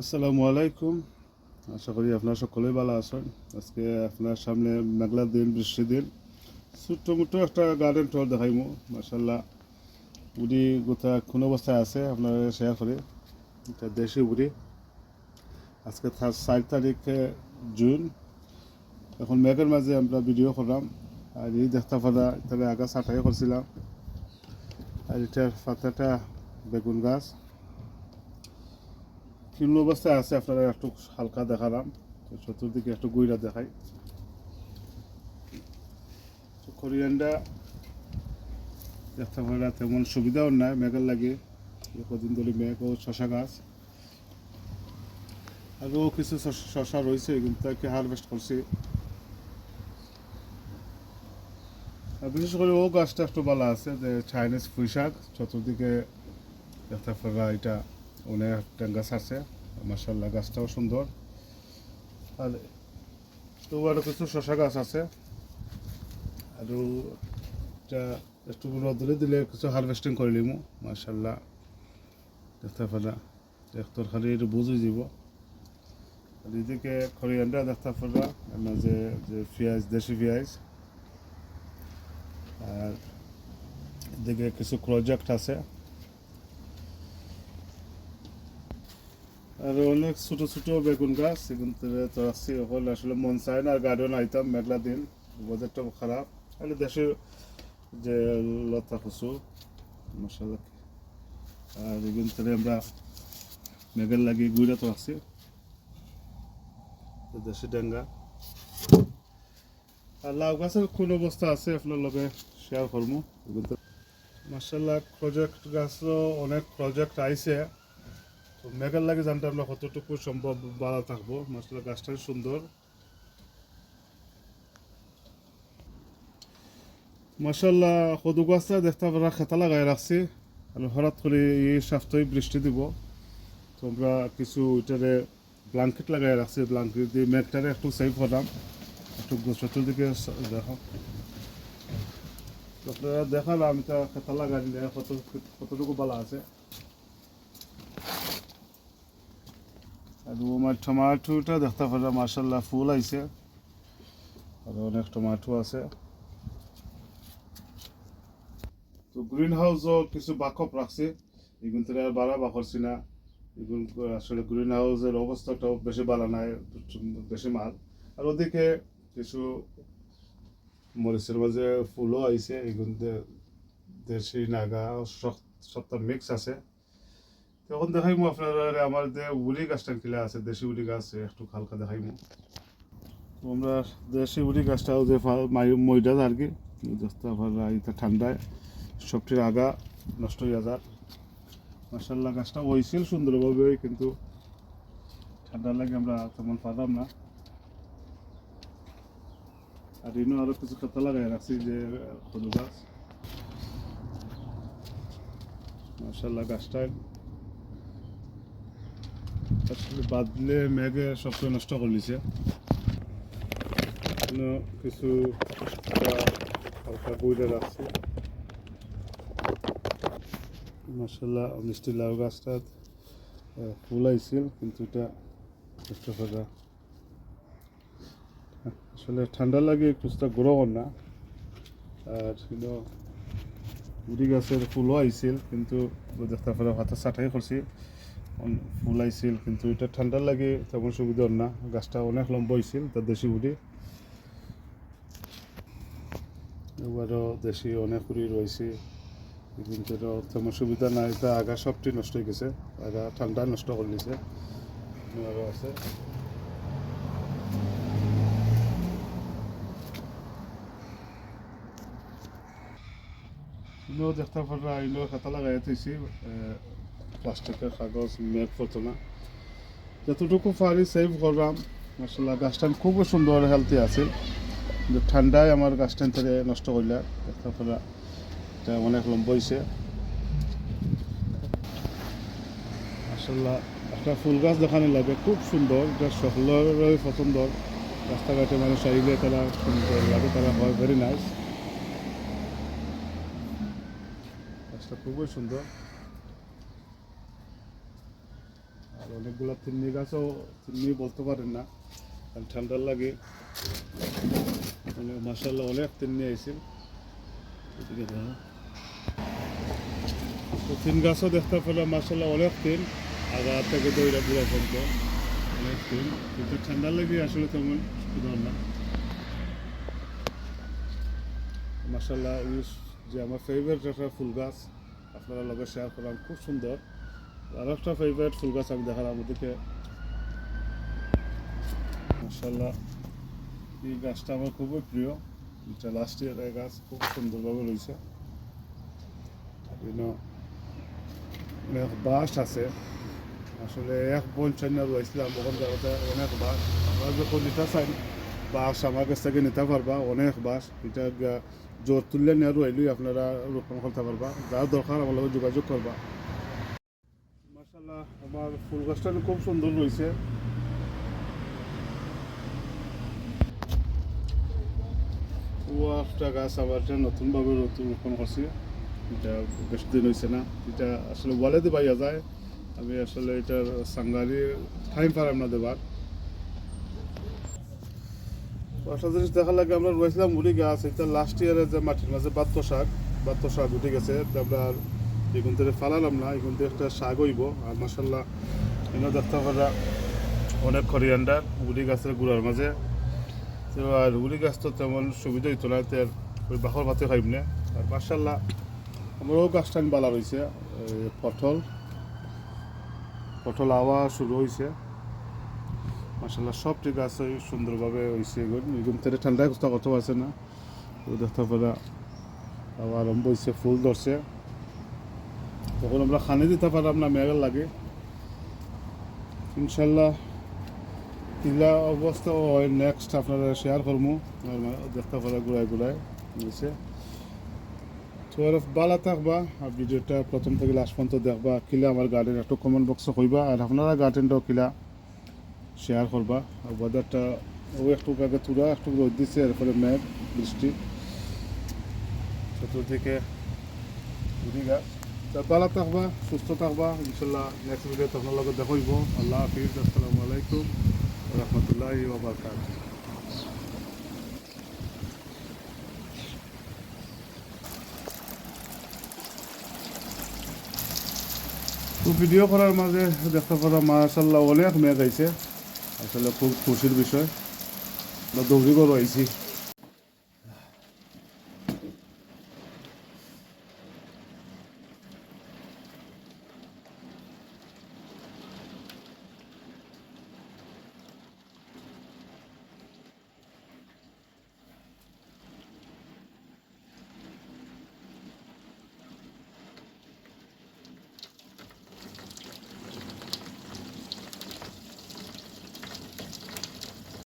আসসালামু আলাইকুম। আশা করি আপনারা সকলেই ভালো আছেন। আজকে আপনার সামনে মেঘলা দিন, বৃষ্টি দিন। ছোট্ট মোটো একটা গার্ডেন টুর দেখাইমু। মাসাল্লাহ উড়ি গোটা কোন অবস্থায় আছে আপনারা শেয়ার করি। এটা দেশি উড়ি। আজকে চার তারিখ জুন। এখন মেঘের মাঝে আমরা ভিডিও করলাম। আর এই দেখতে পারা তাহলে আগা ছাটাই করছিলাম। আর এটার পাতাটা বেগুন গাছ। কিলো অবস্থায় আছে, আপনারা একটু হালকা দেখালাম। চতুর্দিকে একটু গুইরা দেখাই। কোরিয়ানটা দেখতে পারা তেমন সুবিধাও নাই, মেঘের লাগে। কদিন ধরে মেঘ ও শশা গাছ। আরও কিছু শশা রয়েছে, কিন্তু তাকে হারভেস্ট করছি। আর বিশেষ করে ও গাছটা একটু ভালো আছে, যে চাইনিজ পুঁই শাক, চতুর্দিকে দেখতে পারা এটা অনেক গাছ আছে মার্শাল্লাহ গাছটাও সুন্দর। আর তো আরও কিছু শশা গাছ আছে। এটা একটু রোদরে দিলে কিছু হারভেস্টিং করে নিমু মার্শাল্লাহ দেখতে পারা এক তরকারি একটু বুঝে যাব আর এদিকে খরিয়ানটা দেখতে পারা মাঝে যে পেঁয়াজ দেশি পেঁয়াজ আর এদিকে কিছু প্রজেক্ট আছে। আর অনেক ছোট ছোট বেগুন গাছ সেগুন থেকে তো আসছি। হল আসলে মন চায় না, আর গার্ডেন আইতাম মেঘলা দিন। ওয়েদারটা খারাপ। আর দেশের যে লতা কচু মশলা আর থেকে আমরা মেঘের লাগি গুড়া তো আসছি। তো দেশি ডেঙ্গা। আর লাউ গাছের কোন অবস্থা আছে আপনার লগে শেয়ার করব? মার্শাল্লাহ প্রজেক্ট গাছও অনেক প্রজেক্ট আইছে। তো মেঘের লাগে জানতে আমরা কতটুকু সম্ভব ভালো থাকব। মাসাল্লাহ গাছটা সুন্দর। মাসাল্লাহ সদু গাছটা দেখতে পারা খেতা লাগাই রাখছি। আর হঠাৎ করে এই সপ্তাহে বৃষ্টি দিব। তো আমরা কিছু ওইটারে ব্লাঙ্কেট লাগাই রাখছি। ব্লাঙ্কেট দিয়ে মেঘটারে একটু সেভ করলাম একটু চতুর্দিকে দেখো। তো আপনারা দেখালাম এটা খেতা লাগাই কত কতটুকু ভালো আছে। আর আমার টমাটোটা দেখতে পারা মার্শাল্লাহ ফুল আইছে আর অনেক টমাটো আছে। তো গ্রিন হাউসও কিছু বাকপ রাখছে এগুন থেকে আর বাড়া বাকরছি না এগুন আসলে গ্রিন হাউসের অবস্থাটাও বেশি ভালো নাই বেশি মাল। আর ওদিকে কিছু মরিচের মাঝে ফুলও আইছে এগুন দেশি নাগা, সপ্তাহ মিক্স আছে। তখন দেখাইমু আপনারা আমার যে উড়ি গাছটা কিলা আছে, দেশি উড়ি গাছ একটু হালকা দেখাইমু। আমরা দেশি উড়ি গাছটাও যে ময়দা আর কি এটা ঠান্ডায়, সবটির আগা নষ্ট হয়ে যার মার্শাল্লাহ গাছটা হয়েছিল সুন্দরভাবে, কিন্তু ঠান্ডা লাগে আমরা তেমন পারলাম না। আর ইনো আরও কিছু কথা লাগাই রাখছি, যে সরু গাছ। মার্শাল্লাহ গাছটা বাদলে মেঘে সবচেয়ে নষ্ট করে নিছে এখনও কিছু হালকা- মিষ্টি লাউ গাছটা ফুল কিন্তু এটা কষ্ট আসলে ঠান্ডা লাগে কুচটা গ্রহণ না। আর কিন্তু উড়ি গাছের ফুলও আইছিল, কিন্তু দেখতে পারা হাতে চাটাই করছি। ফুল আইছিল, কিন্তু এটা ঠান্ডা লাগে তেমন সুবিধা না। গাছটা অনেক লম্বা হয়েছিল তার দেশি উড়ি এবারও দেশি অনেক উড়ি রয়েছে, কিন্তু তেমন সুবিধা নাই। এটা আগা সবটি নষ্ট হয়ে গেছে, আগা ঠান্ডা নষ্ট করে নিছে। আছে। দেখতে পারা ইনো খাতা লাগাই থৈছি প্লাস্টিকের কাগজ, মেঘ পড়তো না যতটুকু পারি সেভ করলাম। মাসাল্লাহ গাছটা খুব সুন্দর হেলথি আছে। কিন্তু ঠান্ডায় আমার গাছটা থেকে নষ্ট করলে দেখতে পারা এটা অনেক লম্বা হয়েছে একটা ফুল গাছ দেখানো লাগে। খুব সুন্দর, এটা সকলেরই পছন্দ। রাস্তাঘাটে মানুষ আইলে তারা সুন্দর লাগে, তারা হয় ভেরি নাইস গাছটা খুবই সুন্দর। আর অনেকগুলো তিন্নি গাছও তিন্নি বলতে পারেন না, কারণ ঠান্ডার লাগে। অনেক মাসাল্লাহ অনেক তিন্নি আইছিল এদিকে তো তিন গাছও দেখতে পেলাম মাসাল্লাহ অনেক তিন আগা থেকে দইরা বুড়া পর্যন্ত অনেক তিন। কিন্তু ঠান্ডার লেগে আসলে তেমন সুন্দর না। মাসাল্লাহ যে আমার ফেভারিট একটা ফুল গাছ, আপনারা লগে শেয়ার করলাম খুব সুন্দর। আর একটা ফেভারিট ফুল গাছ আমি দেখালাম ওদিকে। মাসাল্লাহ এই গাছটা আমার খুবই প্রিয়। এটা লাস্ট ইয়ারের গাছ খুব সুন্দরভাবে রয়েছে। অনেক বাস আছে। আসলে এক পঞ্চান্ন রয়েছিলাম, ওখান জায়গাতে অনেক বাস আমরা যখন নিতে চাই বাস আমার কাছ থেকে নিতে পারবা, অনেক বাস এটা জোর তুললে নিয়ে রইলেই আপনারা রোপণ করতে পারবা। যার দরকার আমার যোগাযোগ করবা। ফুল গাছটা খুব সুন্দর রয়েছে একটা গাছ নতুনভাবে নতুন রোপণ করছি, এটা বেশি দিন হয়েছে না। এটা আসলে ওয়ালেতে পাইয়া যায়, আমি আসলে এটার সাঙ্গারি টাইম পারাম না দেবার। একটা জিনিস দেখার লাগে, আমরা রয়েছিলাম মুড়ি গাছ, এটা লাস্ট ইয়ারে যে মাটির মাঝে বাত্ত শাক বাত্ত শাক উঠে গেছে আমরা এখান থেকে ফালালাম না, এখান থেকে একটা শাক হইব। আর মাসাল্লাহ এনে দেখতে পারা অনেক করিয়ান্ডার উড়ি গাছের গুড়ার মাঝে। তো আর উড়ি গাছ তো তেমন সুবিধা হইতো না তো ওই বাখর ভাতে খাইব না। আর মাসাল্লাহ আমারও গাছটা বালা রয়েছে পটল। পটল আওয়া শুরু হয়েছে মাসাল্লাহ গাছ ওই সুন্দরভাবে হয়েছে এগুলো থেকে ঠান্ডায় কোথাও কথা আছে না। দেখতে পারা আবার আরম্ভ হয়েছে ফুল ধরছে। তখন আমরা খানি দিতে পারলাম না, মেঘের লাগে। ইনশাল্লাহ ইলা অবস্থা হয় নেক্সট আপনারা শেয়ার করব দেখতে পারা ঘুরায় ঘুরায় তো আর ভালো থাকবা, আর ভিডিওটা প্রথম থেকে লাস্ট পর্যন্ত দেখবা, কিলা আমার গার্ডেন একটু কমেন্ট বক্সে কইবা, আর আপনারা গার্ডেনটাও কিলা শেয়ার করবা। আর ওয়েদারটা ও একটু আগে তুরা একটু রোদ দিচ্ছে এরপরে মেঘ, বৃষ্টি। চতুর্দিকে গাছ। ভালো থাকবা, সুস্থ থাকবা, ইনশাল্লাহ নেক্সট ভিডিও আপনার লগে দেখাইব আল্লাহ হাফিজ, আসসালামু আলাইকুম রহমতুল্লাহ ওবরকাত তো ভিডিও করার মাঝে দেখতে পারা মাশাল্লাহ অনেক মেঘ আইছে। আসলে খুব খুশির বিষয়। আমরা দৌড়ি